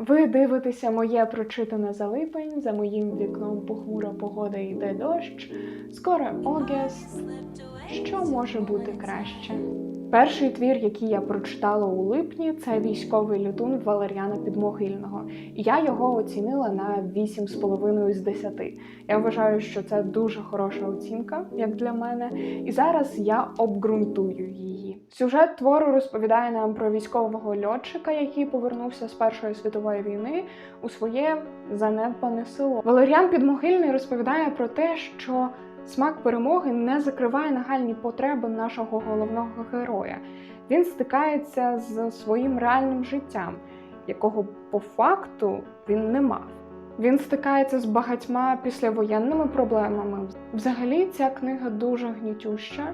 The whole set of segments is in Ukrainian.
Ви дивитеся моє прочитане за липень, за моїм вікном похмура погода йде дощ. Скоро Огест. Що може бути краще? Перший твір, який я прочитала у липні, це військовий лютун Валеріана Підмогильного. І я його оцінила на 8,5 з 10. Я вважаю, що це дуже хороша оцінка, як для мене. І зараз я обґрунтую її. Сюжет твору розповідає нам про військового льотчика, який повернувся з Першої світової війни у своє занедбане село. Валеріан Підмогильний розповідає про те, що смак перемоги не закриває нагальні потреби нашого головного героя. Він стикається з своїм реальним життям, якого по факту він не мав. Він стикається з багатьма післявоєнними проблемами. Взагалі, ця книга дуже гнітюща,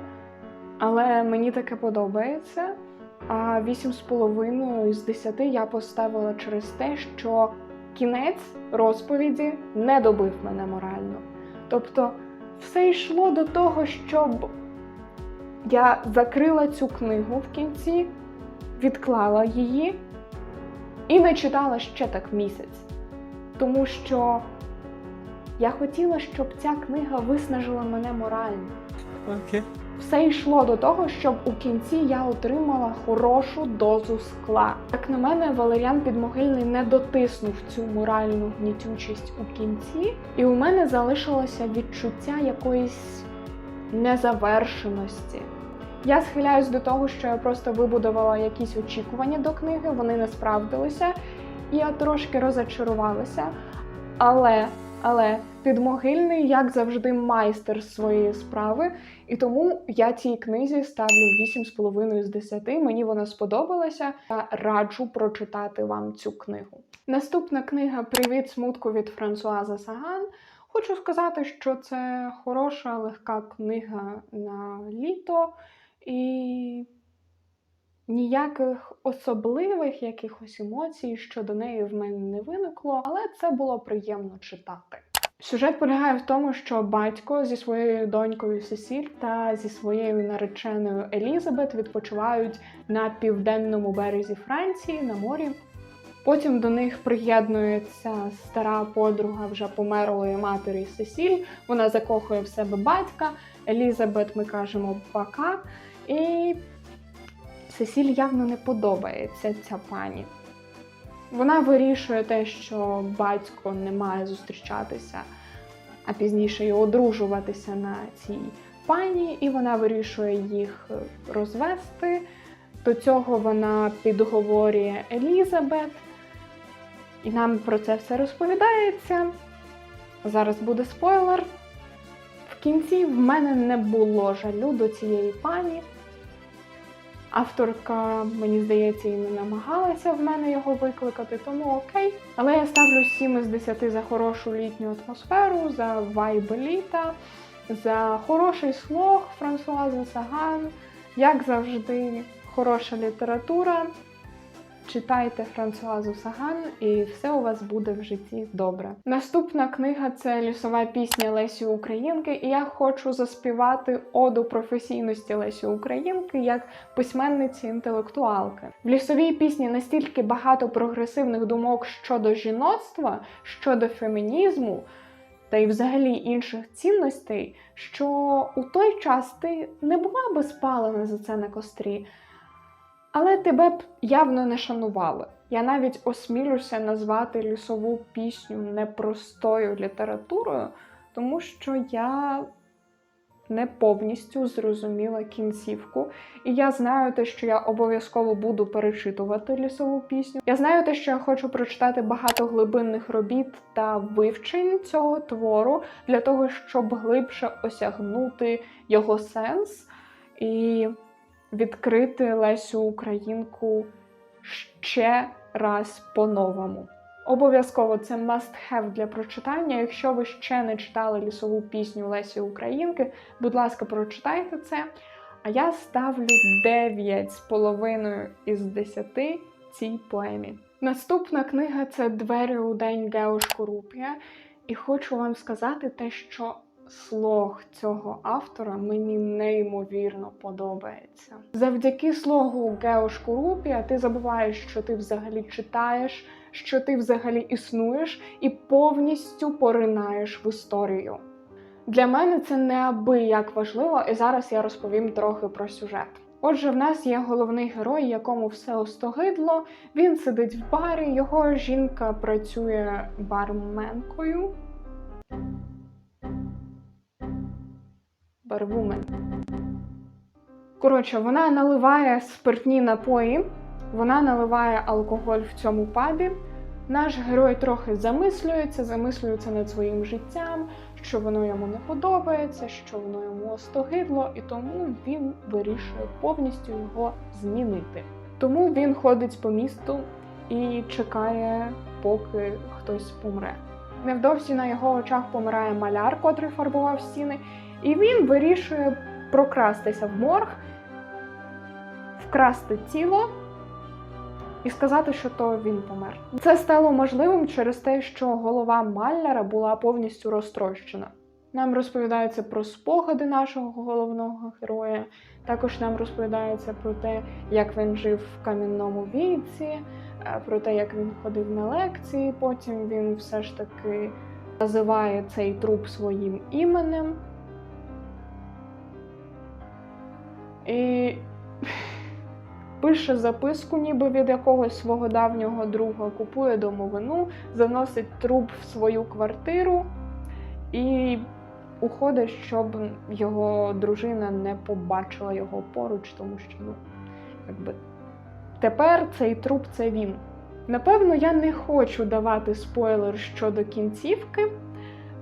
але мені таке подобається. А 8,5 з 10 я поставила через те, що кінець розповіді не добив мене морально. Тобто, все йшло до того, щоб я закрила цю книгу в кінці, відклала її і не читала ще так місяць. Тому що я хотіла, щоб ця книга виснажила мене морально. Окей. Все йшло до того, щоб у кінці я отримала хорошу дозу скла. Як на мене, Валеріан Підмогильний не дотиснув цю моральну гнітючість у кінці, і у мене залишилося відчуття якоїсь незавершеності. Я схиляюсь до того, що я просто вибудувала якісь очікування до книги, вони не справдилися, і я трошки розочарувалася. Але, але підмогильний, як завжди, майстер своєї справи, і тому я цій книзі ставлю 8,5 з 10. Мені вона сподобалася. Я раджу прочитати вам цю книгу. Наступна книга Привіт смутку від Франсуаза Саган. Хочу сказати, що це хороша, легка книга на літо і ніяких особливих якихось емоцій щодо неї в мене не виникло, але це було приємно читати. Сюжет полягає в тому, що батько зі своєю донькою Сесіль та зі своєю нареченою Елізабет відпочивають на південному березі Франції на морі. Потім до них приєднується стара подруга вже померлої матері Сесіль. Вона закохує в себе батька. Елізабет, ми кажемо, пока. І Сесіль явно не подобається ця пані. Вона вирішує те, що батько не має зустрічатися, а пізніше й одружуватися на цій пані, і вона вирішує їх розвести. До цього вона підговорює Елізабет, і нам про це все розповідається. Зараз буде спойлер. В кінці в мене не було жалю до цієї пані. Авторка, мені здається, і не намагалася в мене його викликати, тому окей. Але я ставлю 7 із 10 за хорошу літню атмосферу, за вайби літа, за хороший слог Франсуази Саган. Як завжди, хороша література. Читайте Франсуазу Саган, і все у вас буде в житті добре. Наступна книга це лісова пісня Лесі Українки, і я хочу заспівати оду професійності Лесі Українки як письменниці інтелектуалки. В лісовій пісні настільки багато прогресивних думок щодо жіноцтва, щодо фемінізму. Та й взагалі інших цінностей, що у той час ти не була би спалена за це на кострі, але тебе б явно не шанували. Я навіть осмілюся назвати лісову пісню непростою літературою, тому що я не повністю зрозуміла кінцівку. І я знаю те, що я обов'язково буду перечитувати лісову пісню. Я знаю те, що я хочу прочитати багато глибинних робіт та вивчень цього твору для того, щоб глибше осягнути його сенс і відкрити Лесю Українку ще раз по-новому. Обов'язково це must have для прочитання. Якщо ви ще не читали лісову пісню Лесі Українки, будь ласка, прочитайте це. А я ставлю 9,5 із 10 цій поемі. Наступна книга це Двері у день Гео Шкурупія. І хочу вам сказати те, що слог цього автора мені неймовірно подобається. Завдяки слогу Гео Шкурупія ти забуваєш, що ти взагалі читаєш, що ти взагалі існуєш, і повністю поринаєш в історію. Для мене це неабияк важливо, і зараз я розповім трохи про сюжет. Отже, в нас є головний герой, якому все остогидло. Він сидить в барі, його жінка працює барменкою. Барвумен. Коротше, вона наливає спиртні напої, вона наливає алкоголь в цьому пабі. Наш герой трохи замислюється, замислюється над своїм життям, що воно йому не подобається, що воно йому остогидло, і тому він вирішує повністю його змінити. Тому він ходить по місту і чекає, поки хтось помре. Невдовзі на його очах помирає маляр, котрий фарбував стіни, і він вирішує прокрастися в морг, вкрасти тіло і сказати, що то він помер. Це стало можливим через те, що голова Маллера була повністю розтрощена. Нам розповідається про спогади нашого головного героя. Також нам розповідається про те, як він жив в кам'яному віці, е, про те, як він ходив на лекції. Потім він все ж таки називає цей труп своїм іменем. І пише записку, ніби від якогось свого давнього друга, купує домовину, заносить труп в свою квартиру і уходить, щоб його дружина не побачила його поруч, тому що ну, якби тепер цей труп це він. Напевно, я не хочу давати спойлер щодо кінцівки,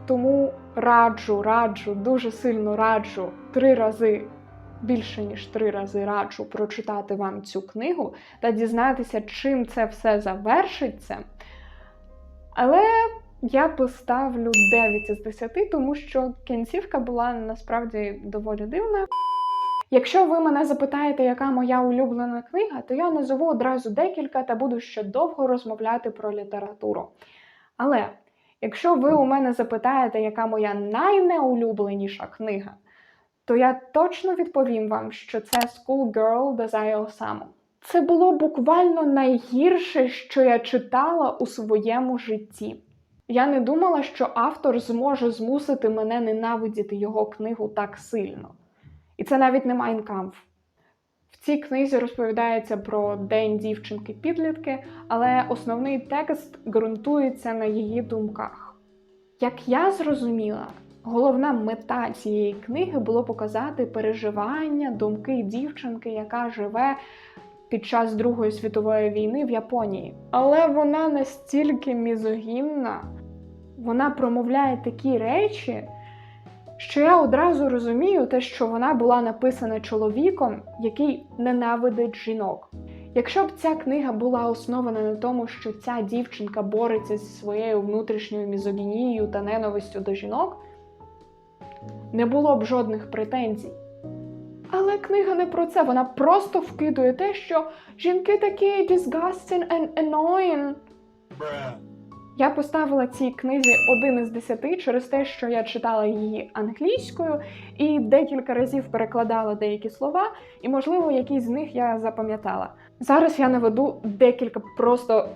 тому раджу, раджу, дуже сильно раджу три рази більше ніж три рази раджу прочитати вам цю книгу та дізнатися, чим це все завершиться. Але я поставлю 9 із 10, тому що кінцівка була насправді доволі дивна. Якщо ви мене запитаєте, яка моя улюблена книга, то я назову одразу декілька та буду ще довго розмовляти про літературу. Але якщо ви у мене запитаєте, яка моя найнеулюбленіша книга, то я точно відповім вам, що це Schoolgirl Desire Osamu. Це було буквально найгірше, що я читала у своєму житті. Я не думала, що автор зможе змусити мене ненавидіти його книгу так сильно. І це навіть не Kampf. В цій книзі розповідається про день дівчинки-підлітки, але основний текст ґрунтується на її думках. Як я зрозуміла, Головна мета цієї книги було показати переживання, думки дівчинки, яка живе під час Другої світової війни в Японії. Але вона настільки мізогінна, вона промовляє такі речі, що я одразу розумію те, що вона була написана чоловіком, який ненавидить жінок. Якщо б ця книга була основана на тому, що ця дівчинка бореться зі своєю внутрішньою мізогінією та ненавистю до жінок не було б жодних претензій. Але книга не про це. Вона просто вкидує те, що жінки такі disgusting and annoying. Я поставила цій книзі один із десяти через те, що я читала її англійською і декілька разів перекладала деякі слова, і, можливо, якісь з них я запам'ятала. Зараз я наведу декілька просто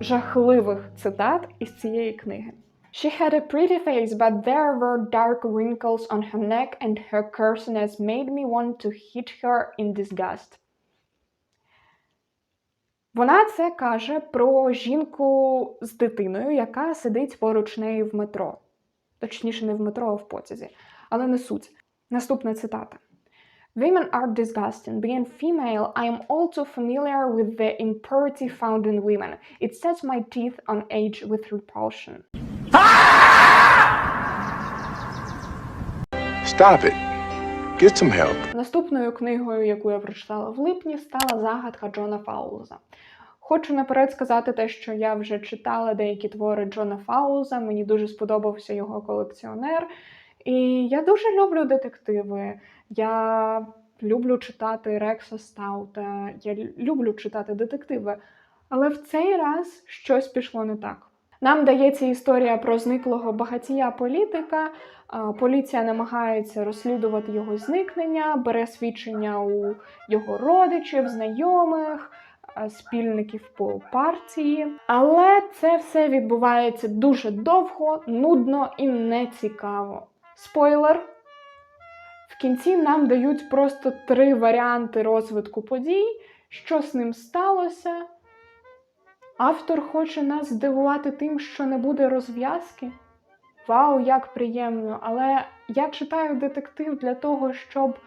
жахливих цитат із цієї книги. She had a pretty face, but there were dark wrinkles on her neck, and her curseness made me want to hit her in disgust. Вона це каже про жінку з дитиною, яка сидить поруч нею в метро. Точніше, не в метро, а в потязі. Але не суть. Наступна цитата. Women are disgusting. Being female, I am all too familiar with the impurity found in women. It sets my teeth on edge with repulsion. Stop it. Get some help. Наступною книгою, яку я прочитала в липні, стала загадка Джона Фаулза. Хочу наперед сказати те, що я вже читала деякі твори Джона Фаулза, мені дуже сподобався його колекціонер. І я дуже люблю детективи. Я люблю читати Рекса Стаута, я люблю читати детективи. Але в цей раз щось пішло не так. Нам дається історія про зниклого багатія політика. Поліція намагається розслідувати його зникнення, бере свідчення у його родичів, знайомих, спільників по партії. Але це все відбувається дуже довго, нудно і нецікаво. Спойлер. В кінці нам дають просто три варіанти розвитку подій, що з ним сталося. Автор хоче нас здивувати тим, що не буде розв'язки. Вау, як приємно! Але я читаю детектив для того, щоб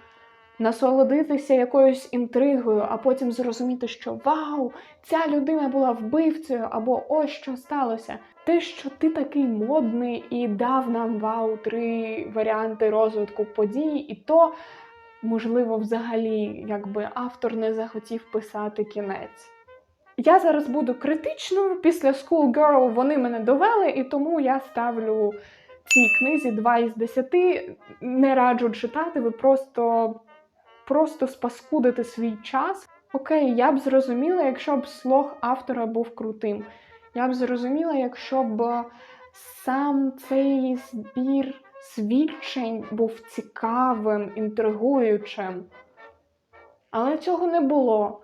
насолодитися якоюсь інтригою, а потім зрозуміти, що вау, ця людина була вбивцею, або ось що сталося. Те, що ти такий модний і дав нам вау три варіанти розвитку подій, і то, можливо, взагалі, якби автор не захотів писати кінець. Я зараз буду критичною. Після School Girl вони мене довели, і тому я ставлю цій книзі 2 із 10. Не раджу читати, ви просто, просто спаскудите свій час. Окей, я б зрозуміла, якщо б слог автора був крутим. Я б зрозуміла, якщо б сам цей збір свідчень був цікавим, інтригуючим. Але цього не було.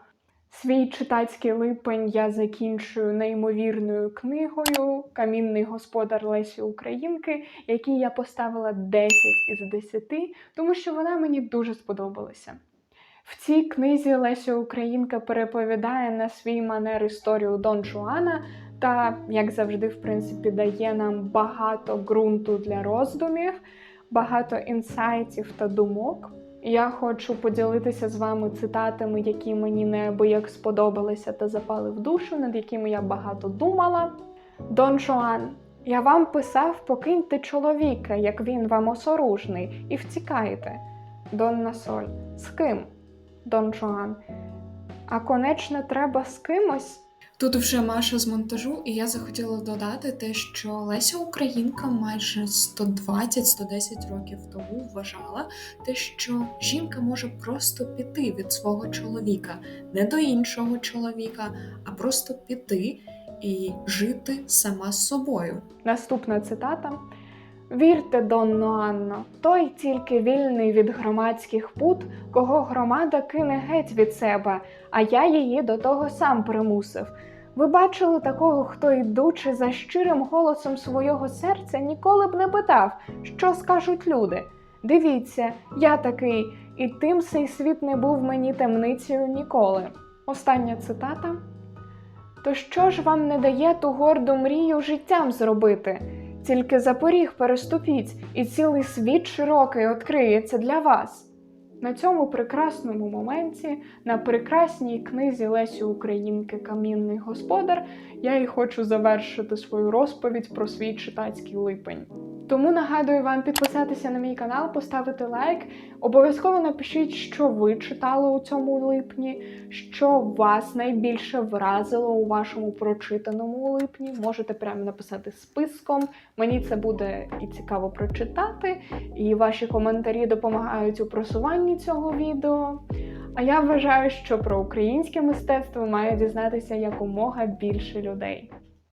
Свій читацький липень я закінчую неймовірною книгою Камінний господар Лесі Українки, якій я поставила 10 із 10, тому що вона мені дуже сподобалася. В цій книзі Леся Українка переповідає на свій манер історію Дон Жуана та, як завжди, в принципі, дає нам багато ґрунту для роздумів, багато інсайтів та думок. Я хочу поділитися з вами цитатами, які мені неабияк сподобалися та запали в душу, над якими я багато думала. Дон Жуан, я вам писав, покиньте чоловіка, як він вам осоружний, і втікайте. Донна Соль. З ким? Дон Жуан. А конечно, треба з кимось. Тут вже Маша з монтажу, і я захотіла додати те, що Леся Українка майже 120-110 років тому вважала те, що жінка може просто піти від свого чоловіка, не до іншого чоловіка, а просто піти і жити сама з собою. Наступна цитата. Вірте, Донно Анно, той тільки вільний від громадських пут, кого громада кине геть від себе, а я її до того сам примусив. Ви бачили такого, хто, йдучи за щирим голосом свого серця, ніколи б не питав, що скажуть люди. Дивіться, я такий, і тим сей світ не був мені темницею ніколи. Остання цитата. То що ж вам не дає ту горду мрію життям зробити? Тільки за поріг переступіть, і цілий світ широкий відкриється для вас. На цьому прекрасному моменті, на прекрасній книзі Лесі Українки Камінний господар, я і хочу завершити свою розповідь про свій читацький липень. Тому нагадую вам підписатися на мій канал, поставити лайк. Обов'язково напишіть, що ви читали у цьому липні, що вас найбільше вразило у вашому прочитаному липні. Можете прямо написати списком. Мені це буде і цікаво прочитати, і ваші коментарі допомагають у просуванні цього відео. А я вважаю, що про українське мистецтво має дізнатися якомога більше людей.